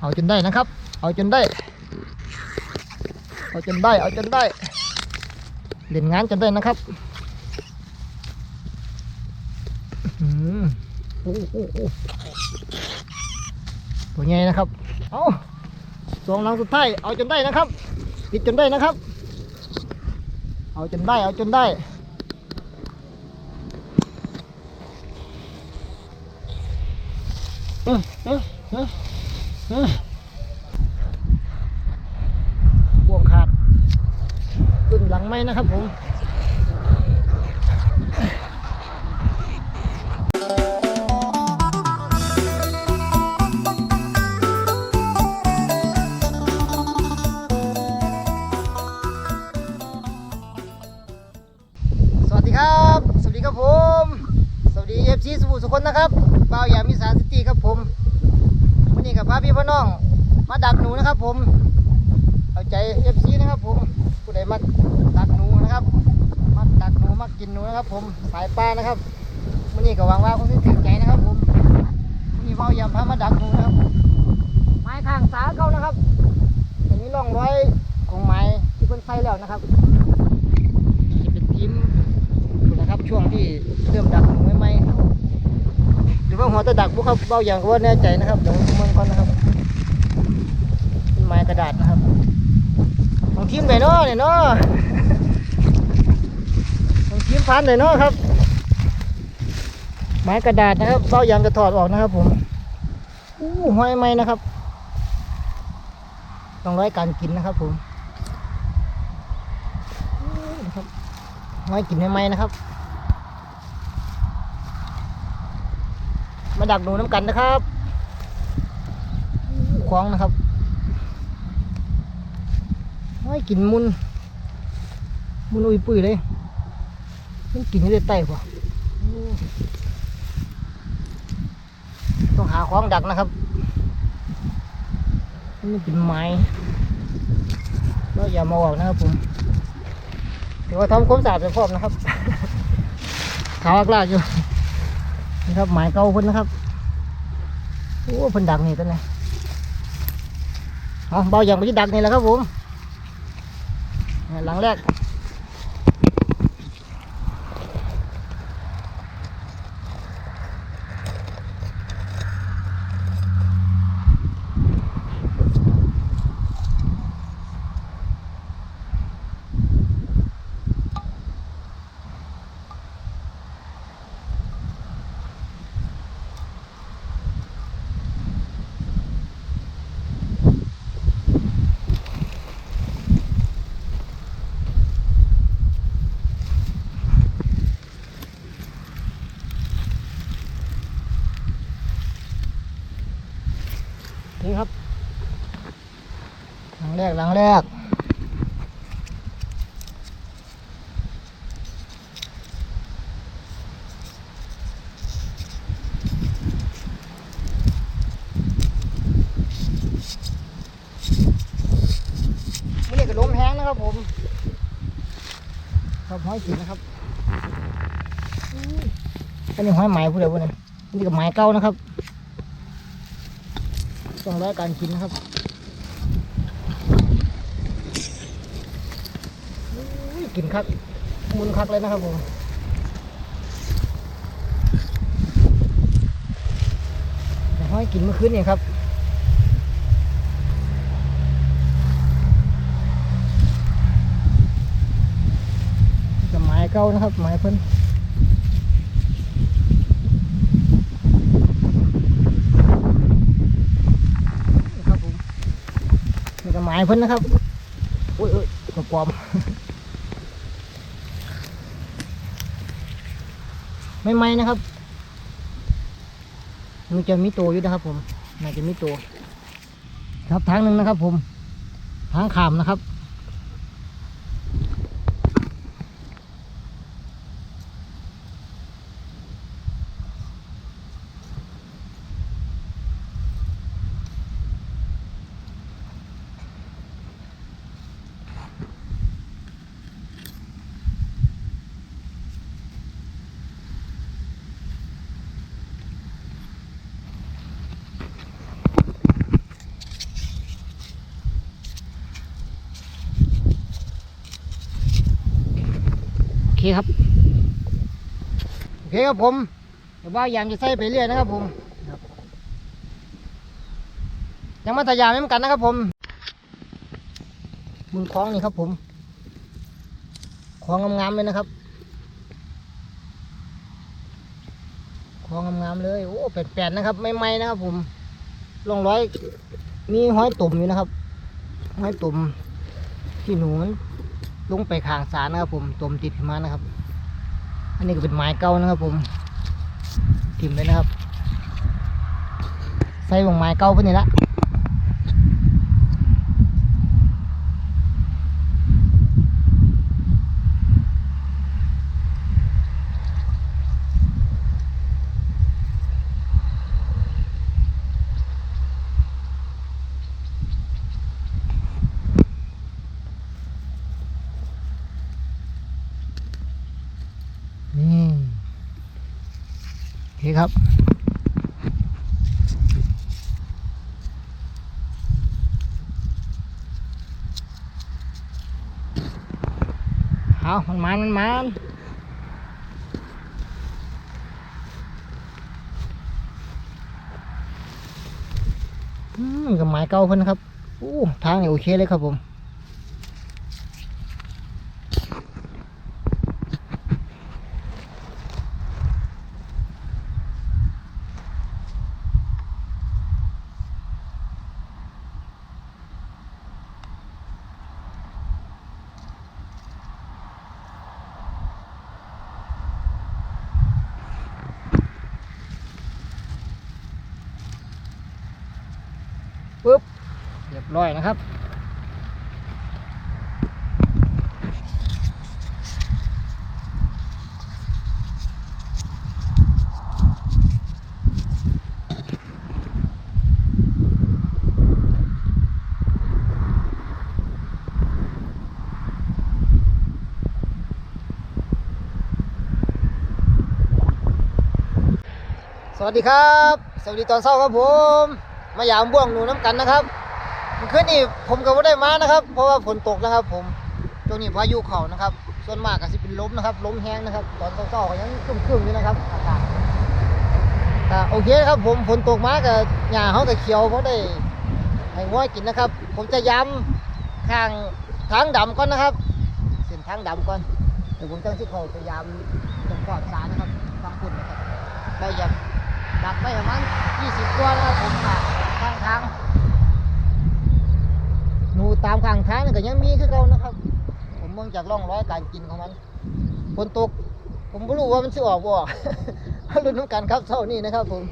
เอาจนได้นะครับ เอาจนได้ เอาจนได้ เอาจนได้เล่นงานจนได้นะครับอื้อหือโอ้โหอ้ตัวใหญ่นะครับ เอาสองหลังสุดท้าย เอาจนได้นะครับปิดจนได้นะครับ เอาจนได้ เอาจนได้ ครับ สวัสดีครับผม สวัสดีเอฟซีสุภูสุคนนะครับเบาวยามิสานซิตี้ครับผมวันนี้กับพาพี่พ่อน้อง มาดักหนูนะครับผม เอาใจเอฟซีนะครับผมผู้ใดมาดักหนูนะครับ มาดักหนูมากินหนูนะครับ ผมสายปลานะครับวันนี้ก็หวังว่าคงจะถึงใจนะครับผมวันนี้บ่าวยามพามาดักหนูนะครับ ไม้ข้างสาเขานะครับอันนี้ร่องรอยของไม้ที่เพิ่นใส่แล้วนะครับนี่เป็นทีม ช่วงที่เริ่มดักหนูใหม่ๆหรือว่าหัวตะดักพวกเขาเบาอย่างก็ว่าแน่ใจนะครับเดี๋ยวมมันก่อนนะครับไม้กระดาษนะครับของทีมไหนเนาะเนี่ยเนาะของทีมพันไหนเนาะครับ ไม้กระดาษนะครับเบาอย่างจะถอดออกนะครับผมอู้ห้อยไม้นะครับต้องร้อยการกินนะครับผมอู้นะครับไม้กินไม่ไหมนะครับ มาดักหนูน้ำกันนะครับคล้องนะครับไม้กินมุนมุนอุยปุยเลยมันกินอยู่ในใต้ปะต้องหาคล้องดักนะครับมันกินไม้แล้วอย่ามาออกนะครับผมเดี๋ยวทำความสะอาดไปพร้อมนะครับขาวอักลากอยู่นี่ครับหมายเก่าพิ่นนะครับ อ้เพิ่นดักนี่ตัวนี้เอาเบาอย่างไม่ดักนี่แหละครับผมหลังแรกนี่ครับ หลังแรกหลังแรกไม่ได้กระล้มแห้งนะครับผมครับห้อยกินนะครับ อันนี้ห้อยไหมผู้เดียวผู้นี้นี่ก็ไหมเก่านะครับ ต้องร้อยการกินนะครับอุ้ย กินคักมุนคักเลยนะครับผมแต่ห้อยกินเมื่อคืนเนี่ยครับจะไม้เก่านะครับไม้เพิ่นครับผมนี่ก็ไม้เพิ่นนะครับโอ้ยเอ้ยกระปอม ไม่ไม่นะครับมันจะมีตัวอยู่นะครับ ผมน่าจะมีตัวครับทางหนึ่งนะครับ ผมทางขามนะครับ เคครับโอเคครับผมเดี๋ยวบ่ายามจะใส่ไปเรื่อยนะครับผมยังมาทยามเหมือนกันนะครับผมมือคล้องนี่ครับผมคล้องงามๆเลยนะครับคล้องงามๆเลยโอ้แปดๆนะครับไม่ไหมนะครับ ผมลองร้อยมีห้อยตุ่มอยู่นะครับห้อยตุ่มที่หนูมัน ลงไปข้างสารนะครับ ผมตมติดขึ้นมานะครับ อันนี้ก็เป็นไม้เก่านะครับ ผมทิ่มเลยนะครับ ใส่ลงไม้เก่าไปนี่ละ เอามันมันมันมันอืมกับไม้เก่าเพิ่นครับอู้ทางนี่โอเคเลยครับผม ปุ๊บเรียบร้อย นะครับ สวัสดีครับ สวัสดีตอนเช้าครับผม มายามบ่วงหนูน้ำกันนะครับ คืนนี้ผมก็ไม่ได้มานะครับ เพราะว่าฝนตกนะครับ ผมช่วงนี้พายุเข่านะครับ ส่วนมากก็สิเป็นลมนะครับลมแห้งนะครับ ตอนเช้าๆก็ยังครึมๆอยู่นะครับอากาศแต่โอเคครับ ผมฝนตกมากับหญ้าเขาก็เขียวเพราะได้ให้ง้อยกินนะครับ ผมจะย้ำข้างทางดำก่อนนะครับ เส้นทางดำก่อนเดี๋ยวผมจะที่เขาพยายามตรงขอบสารนะครับทางคุณนะครับเราอย่าดักไปประมาณ20 ตัวนะครับผมค่ะข้างทาง ตามข้างทางนี่ก็ยังมีคือเก่านะครับ ผมมองจากร่องรอยการกินของมันฝนตก ผมไม่รู้ว่ามันสิออกบ่ออกรุ่นน้ำกันครับเท่านี้นะครับ ผม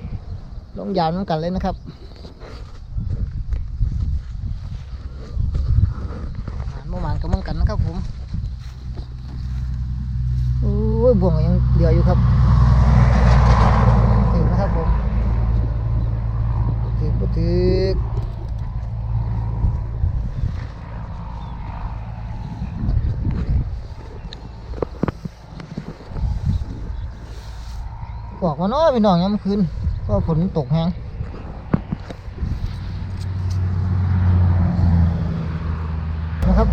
ลงยาวน้ำกันเลยนะครับหานบ่หมานกับมังกันนะครับผมโอ้ยบ่วงยังเหลืออยู่ครับถึงนะครับผมถึงก็ถึง บอกว่าน้อยพี่น้องยามมื้อคืนก็ฝนตกแฮงนะครับ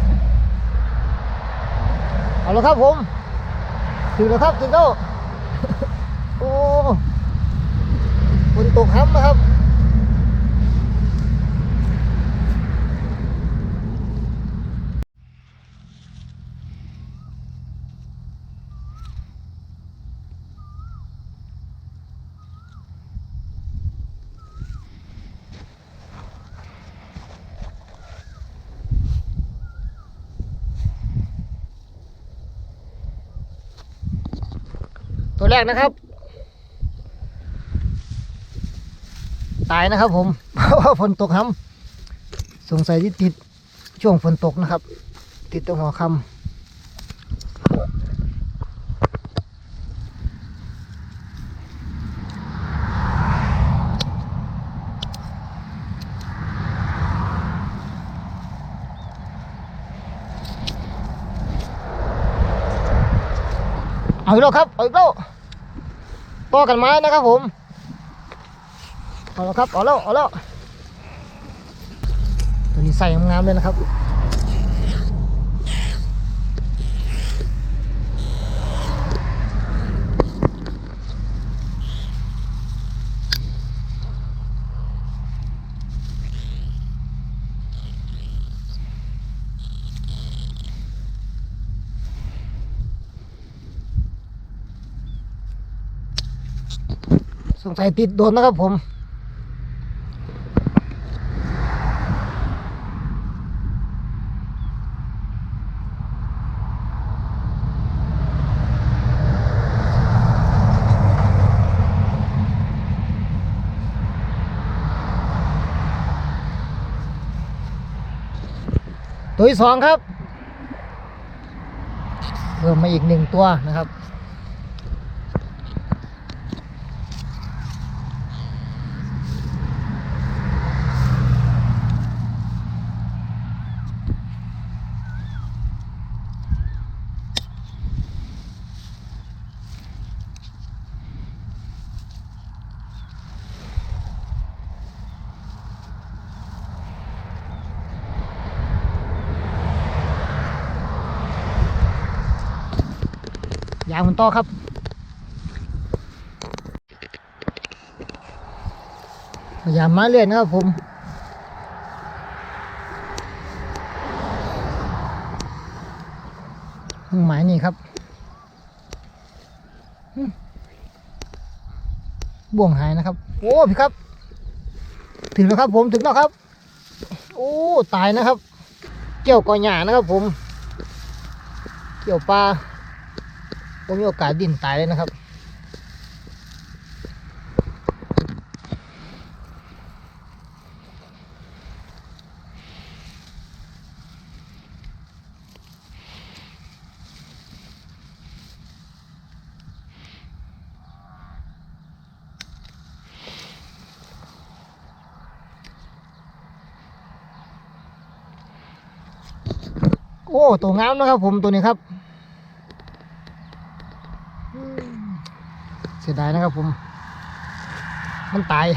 เอาละครับผมถึงแล้วครับถึงแล้วโอ้ฝนตกค้ำนะครับ รกนะครับ ตายนะครับผม เพราะว่าฝนตกครับสงสัยที่ติดช่วงฝนตกนะครับ ติดตรงหัวคำเอาอีกแล้วครับเอาอีกแล้ว ต่อกันไม้นะครับผม เอาแล้วครับ เอาแล้ว เอาแล้ว ตัวนี้ใส่งามๆเลยนะครับ สงสัยติดโดนนะครับผมตัวที่สองครับเพิ่มมาอีกหนึ่งตัวนะครับ ต่อครับพยายามมาเรื่อยนะครับผมหมายนี่ครับ บ่วงหายนะครับ โอ้พี่ครับ ถึงแล้วครับ ผมถึงแล้วครับ โอ้ตายนะครับ เกี่ยวกอหญ้านะครับผม เกี่ยวปลา มมีโอกาสดิ้นตายเลยนะครับโอ้ตัวงามนะครับผมตัวนี้ครับ อืม เสียดายนะครับผม มันตาย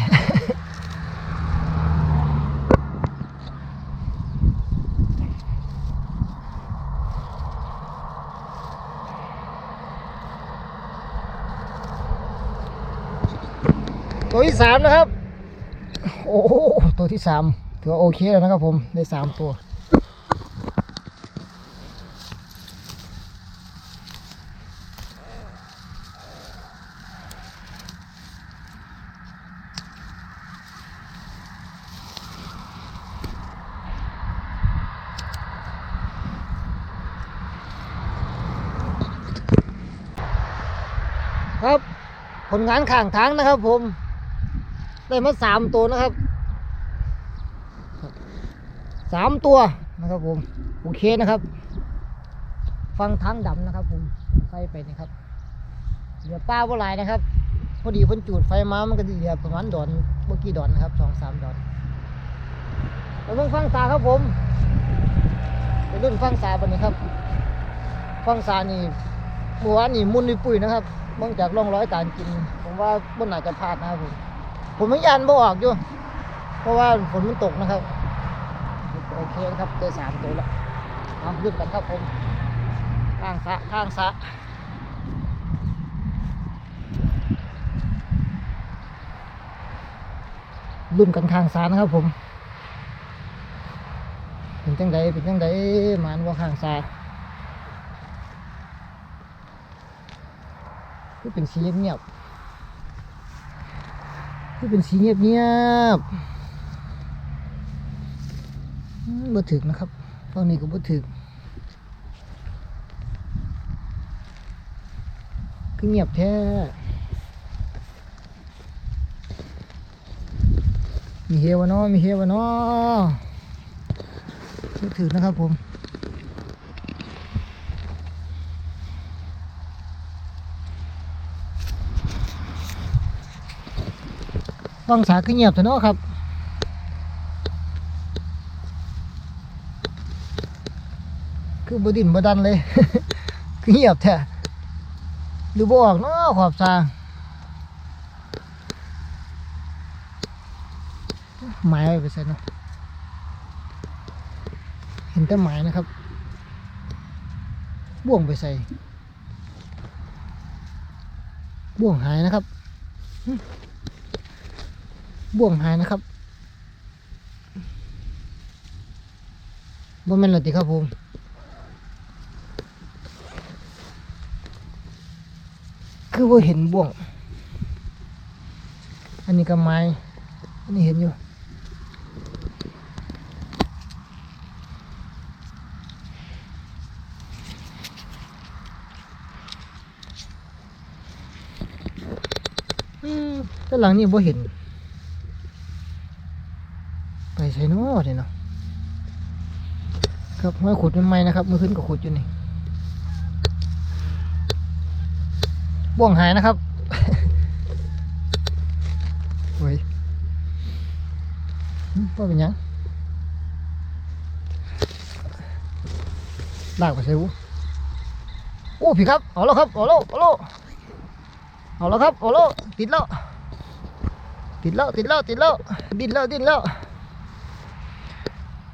ตัวที่สามนะครับ โอ้โหตัวที่สามถือว่าโอเคแล้วนะครับผม ได้สามตัว ครับ ผ ลงานข้างทางนะครับ ผม ได้มาสามตัวนะครับสามตัวนะครับ ผมโอเคนะครับ ฟังทางดำนะครับ ผมใส่ไปนี่ครับเหลือป้าว่าหลายนะครับ พอดีเพ้นจูดไฟมามันก็ดีเหลือประมาณดอนเมื่อกี้ดอนนะครับสองสามดอนไปเบิ่งฟังสาครับผมไปรุ่นฟังสาบันนี้ครับ ฟังสานี่เมื่อวนนี่มุนในปุ๋ยนะครับ เบิ่งจากร่องรอยการกิน ผมว่าบนอาจจะพลาดนะครับผมผมไม่ยันบ่ออกอยู่ เพราะว่าฝนมันตกนะครับ โอเคครับได้สามตัวแล้วเอาขึ้นกันครับผมข้างสะข้างสะรุ่นกันข้างสานะครับผม เป็นจังใดเป็นจังใดหมานว่าข้างสา คือเป็นสีเงียบๆคือเป็นสีเงียบเงียบบ่ถึกนะครับฝั่งนี้ก็บ่ถึกคือเงียบแท้มีเฮวะเนาะมีเฮวะเนาะถึกนะครับผม ฟังสาคือเงียบแต่เนาะครับคือบดินบดันเลยคือเงียบแท้หรือบอกเนาะขอบสาหมายไว้ไปใส่เนาะเห็นแต่หมายนะครับ บ่วงไปใส่ บ่วงหายนะครับ บ่วงหายนะครับบ่แม่นและติครับผมคือว่าเห็นบ่วง อันนี้ก็ไม้ อันนี้เห็นอยู่อืมแต่หลังนี้บ่เห็น ไปใส่นอเนี่ยเนาะ ครับห้อยขุดใหม่นะครับมือขึ้นก็ขุดอยู่นี่บ่วงหายนะครับเฮ้ยว่าเป็นหยังลากไปใส่บุโอ้พี่ครับเอาแล้วครับเอาแล้วเอาแล้วเอาแล้วครับเอาแล้วติดแล้วติดแล้วติดแล้วติดแล้วดิ้นแล้วดิ้นแล้ว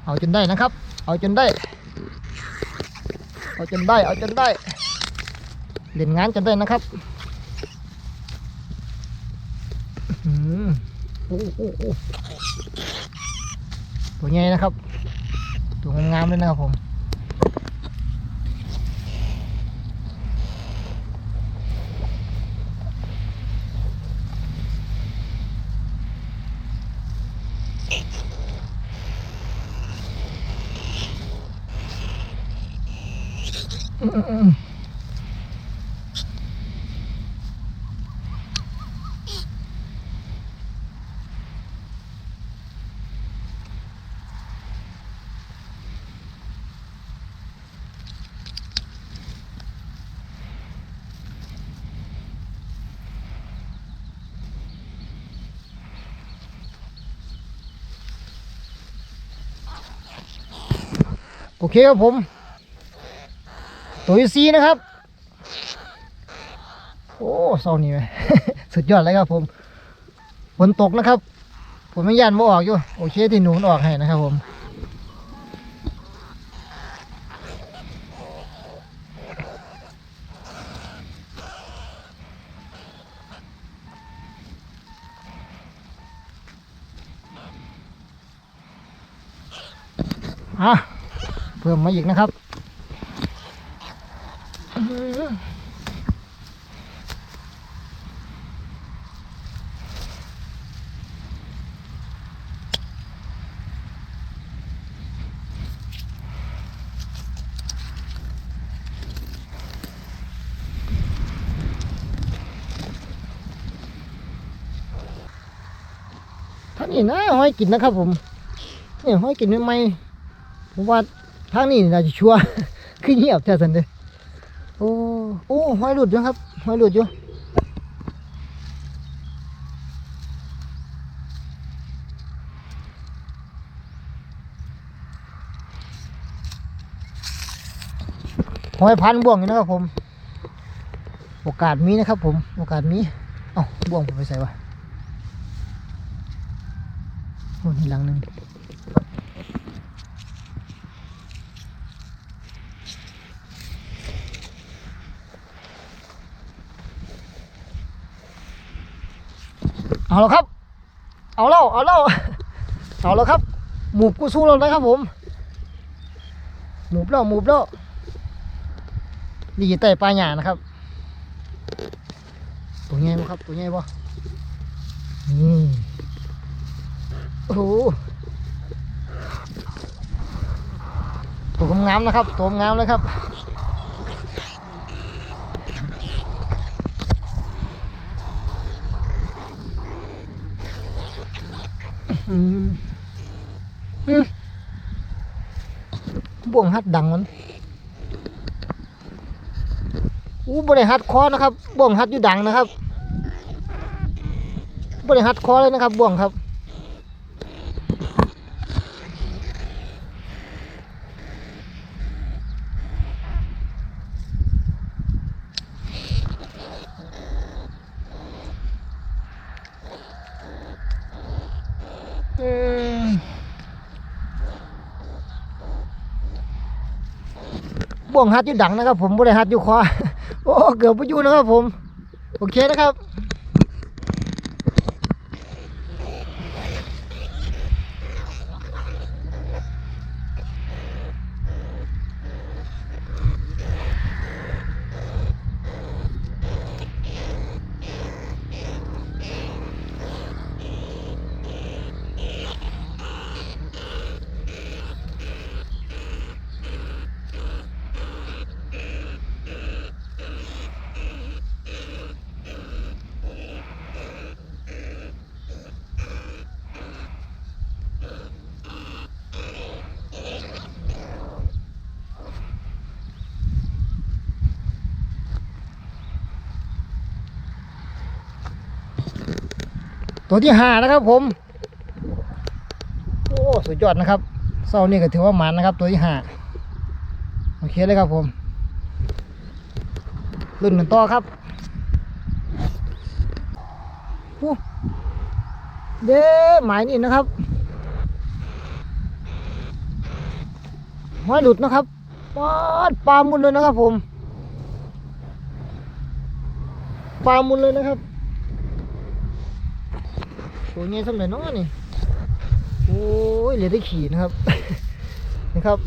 เอาจนได้นะครับ เอาจนได้ เอาจนได้ เอาจนได้ เล่นงานจนได้นะครับอื้อหือโอ้โอ้โอ้ตัวใหญ่นะครับ ตัวงามๆเลยนะครับผม อืมอืมอืม โอเคครับผม ตัวซีนะครับ โอ้เศร้านี่ไหมสุดยอดเลยครับผมฝนตกนะครับผมไม่ยันว่าออกอยู่ โอเคที่หนูมันออกให้นะครับผมอะเพิ่มมาอีกนะครับ อยกินนะครับ ผมเนี่ยห้อยกินใหม่ผมว่าทางนี้น่าจะชัวร์คือเงียบแท้สันเลยโอ้โอ้ห้อยหลุดอยู่ครับห้อยหลุดอยู่ห้อยพันบ่วงอยู่นะครับผม โอกาสมีนะครับผม โอกาสมีเอ้าบ่วงผมไปใส่วะ โอ้นี่ หลังหนึ่งเอาแล้วครับ เอาแล้วเอาแล้วเอาแล้วครับ หมูบกูสู้แล้วนะครับผม หมูบแล้วหมูบแล้วนี่อยู่ใต้ปลาหยานะครับ ตัวใหญ่บ่ครับ ตัวใหญ่บ่นี่ โอ้โหตัวงามนะครับตัวงามเลยครับบ่วงฮัดดังมันอู้บริหัดคอนะครับบ่วงฮัดอยู่ดังนะครับบริหัดคอเลยนะครับบ่วงครับ งฮัดอยู่ดังนะครับ ผมบ่ได้ฮัดอยู่คอโอ้เกือบไปอยู่นะครับผม โอเคนะครับ ตัวที่ห้านะครับผม โอ้สุดยอดนะครับเศร้านี่ก็ถือว่าหมันนะครับ ตัวที่ห้าโอเคเลยครับผมรุ่นกันต่อครับอู้เด้หมายนี่นะครับห้อยหลุดนะครับปาดปลามุนเลยนะครับผมปลามุนเลยนะครับ ตัวนี้สำเร็จน้อนี่โอ้ยเหลือได้ขี่นะครับนี่ครับ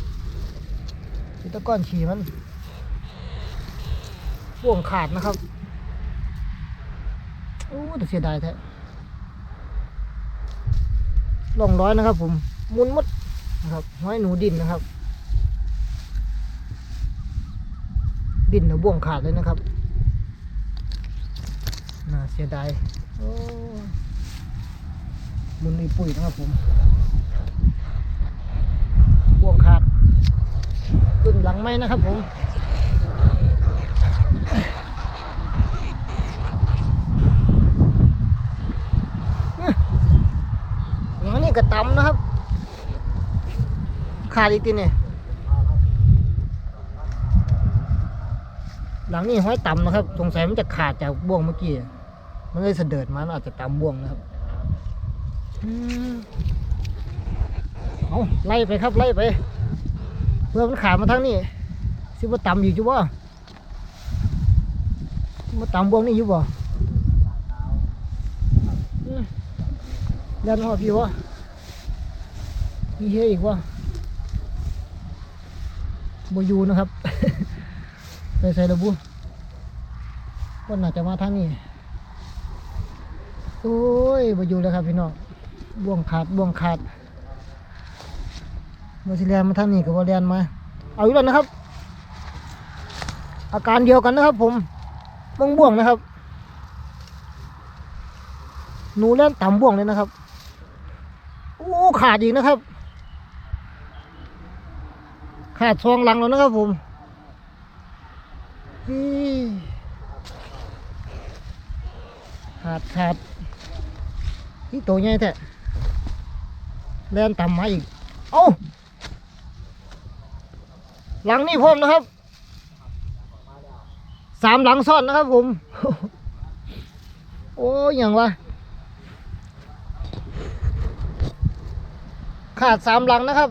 ตะก้อนขี่มันพ่วงขาดนะครับโอ้แต่เสียดายแท้ลองร้อยนะครับ ผมมุนมดนะครับห้อยหนูดินนะครับ ดินเดี๋ยวบ่วงขาดเลยนะครับน่าเสียดายโอ้ มุนอีปุ๋ยนะครับผมบ่วงขาดขึ้นหลังไม้นะครับผมนี่ยอย่างนี้กระตำนะครับ ขาดอีกทีนี่หลังนี้ห้อยต่ำนะครับ สงสัยมันจะขาดจากบ่วงเมื่อกี้ มันเลยเสด็จมันอาจจะตำบ่วงนะครับ เอาไล่ไปครับไล่ไป เพื่อมันขามาทางนี้สิว่าต่ำอยู่จุบ่มาต่ำบวงนี่อยู่บ่เล่นหัวพี่วะมีเฮอีกวะบอยู่นะครับ ไปใส่ระบุคนน่าจะมาทางนี้ โอ้ยบอยู่แล้วครับพี่น้อง บ่วงขาดบ่วงขาดเมื่อสิเรียนมาทางนี้กับว่เรียนมา เอาอยู่แล้วนะครับ อาการเดียวกันนะครับ ผมบ่วงบ่วงนะครับ หนูเล่นต่ำบ่วงเลยนะครับโอ้ขาดอีกนะครับ ขาดซองหลังแล้วนะครับ ผมขาดขาดนี่ตัวใหญ่แท้ เล่นต่ำมาอีก เอ้าหลังนี่พร้อมนะครับ สามหลังซ่อนนะครับผม โอ้ยอย่างวะ ขาดสามหลังนะครับ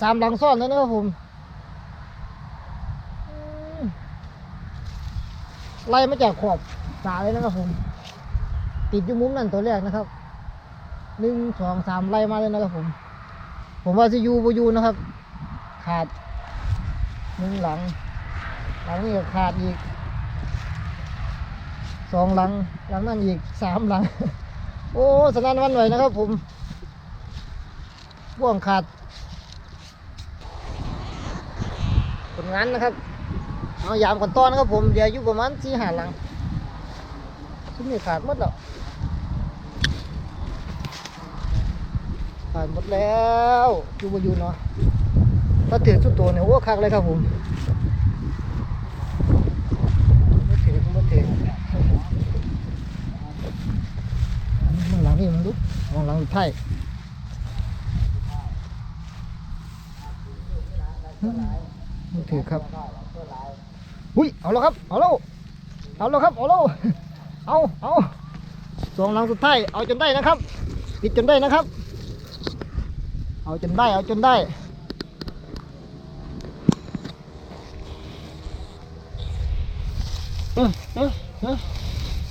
สามหลังซ่อนแล้วนะครับผมอืมไล่มาจากขอบสาเลยนะครับผม ติดอยู่มุมนั่นตัวแรกนะครับ หนึ่งสองสามไล่มาเลยนะครับผม ผมว่าจะยูบยูนะครับ ขาดหนึ่งหลัง หลังนี้ขาดอีกสองหลัง หลังนั่นอีกสามหลัง โอ้สนั่นวันไหวนะครับ ผมบ่วงขาดผลงานนะครับเอายามก่อนต้อนนะครับผมเดี๋ยวอยู่ประมาณสี่หาหลังซึ่งนี่ขาดหมดแล้ว ผ่านหมดแล้วอยู่บอยู่เนาะถ้าถือสุดตัวเนี่ยโอ้คักเลยครับผมไม่ถือไม่ถือมันหลังนี่มันดูมองหลังไพ่ไม่ถือครับอุ้ยเอาแล้วครับเอาแล้วเอาแล้วครับเอาแล้วเอาเอาสองหลังสุดท้ายเอาจนได้นะครับปิดจนได้นะครับ เอาจนได้ เอาจนได้เออเออ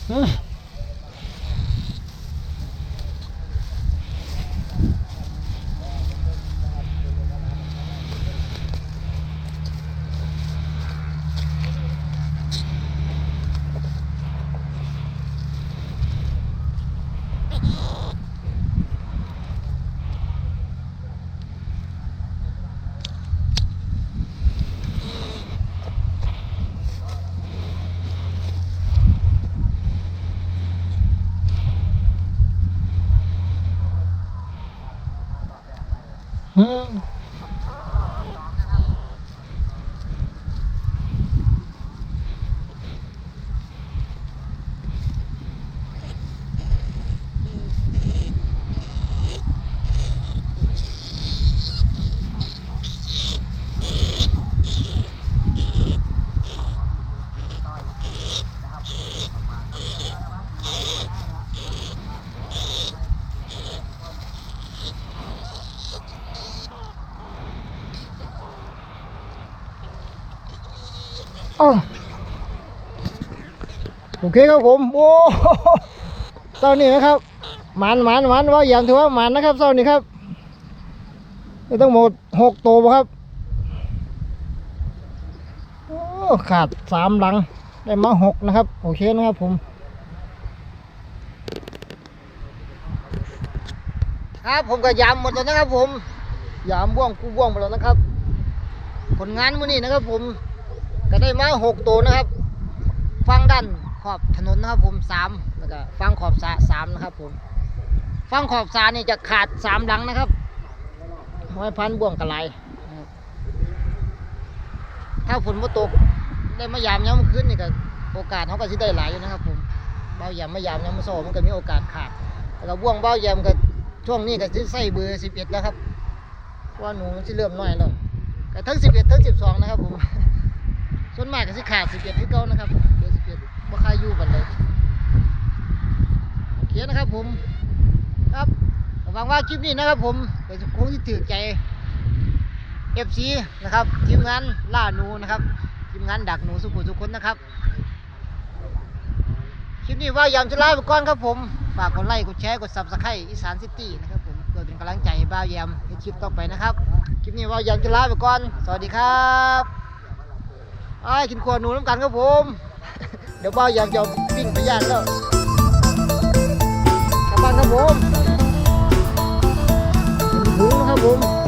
เออ เเคครับผม โอ้เศร้านี่นะครับหมันหมันหมันว่าอย่างถือว่าหมันนะครับเศร้านี่ครับต้องหมดหกตัวครับโอ้ขาดสามหลัง ได้มาหกนะครับ โอเคนะครับผมครับผมก็ยามหมดแล้วนะครับ ผมยามบ่วงกูบ่วงหมดแล้วนะครับ ผลงานมื้อนี้นะครับ ผมก็ได้มาหกตัวนะครับ ฟังด้าน ขอบถนนนะครับผมสามแล้วก็ฟังขอบสระสามนะครับผมฟังขอบสระนี่จะขาดสามหลังนะครับไว้พันบ่วงกระไรถ้าฝนมาตกได้มายามย้ำขึ้นนี่ก็โอกาสเขาก็สิได้หลายอยู่นะครับผมเบายามมายามย้ำโซ่มันก็มีโอกาสขาดแล้วก็บ่วงเบายามก็ช่วงนี้ก็สิใส่เบอร์สิบเอ็ดแล้วครับเพราะว่าหนูมันสิเริ่มน้อยแล้วก็ทั้งสิบเอ็ดทั้งสิบสองนะครับผมส่วนมากก็สิขาดสิบเอ็ดที่เก้านะครับ บ่คายอยู่บันเลยโอเคนะครับผม ครับหวังว่าคลิปนี้นะครับผมก็จะคงที่ถือใจ FC นะครับทีมงานล่าหนูนะครับทีมงานดักหนูสุขุมทุกคนนะครับคลิปนี้ว่ายามจะลาไปก่อนครับผมฝากกดไลค์กดแชร์กดซับสไครต์อีสานซิตี้นะครับผมเพื่อเป็นกำลังใจให้บ่าวยามในคลิปต่อไปนะครับคลิปนี้ว่ายามจะลาไปก่อน สวัสดีครับไอ้กินขวดหนูน้ำกันครับผม ดี๋ยวบ่าอยากจะพิ้งไปย่างแล้วกลับบ้านครับผมถุงนะครับผม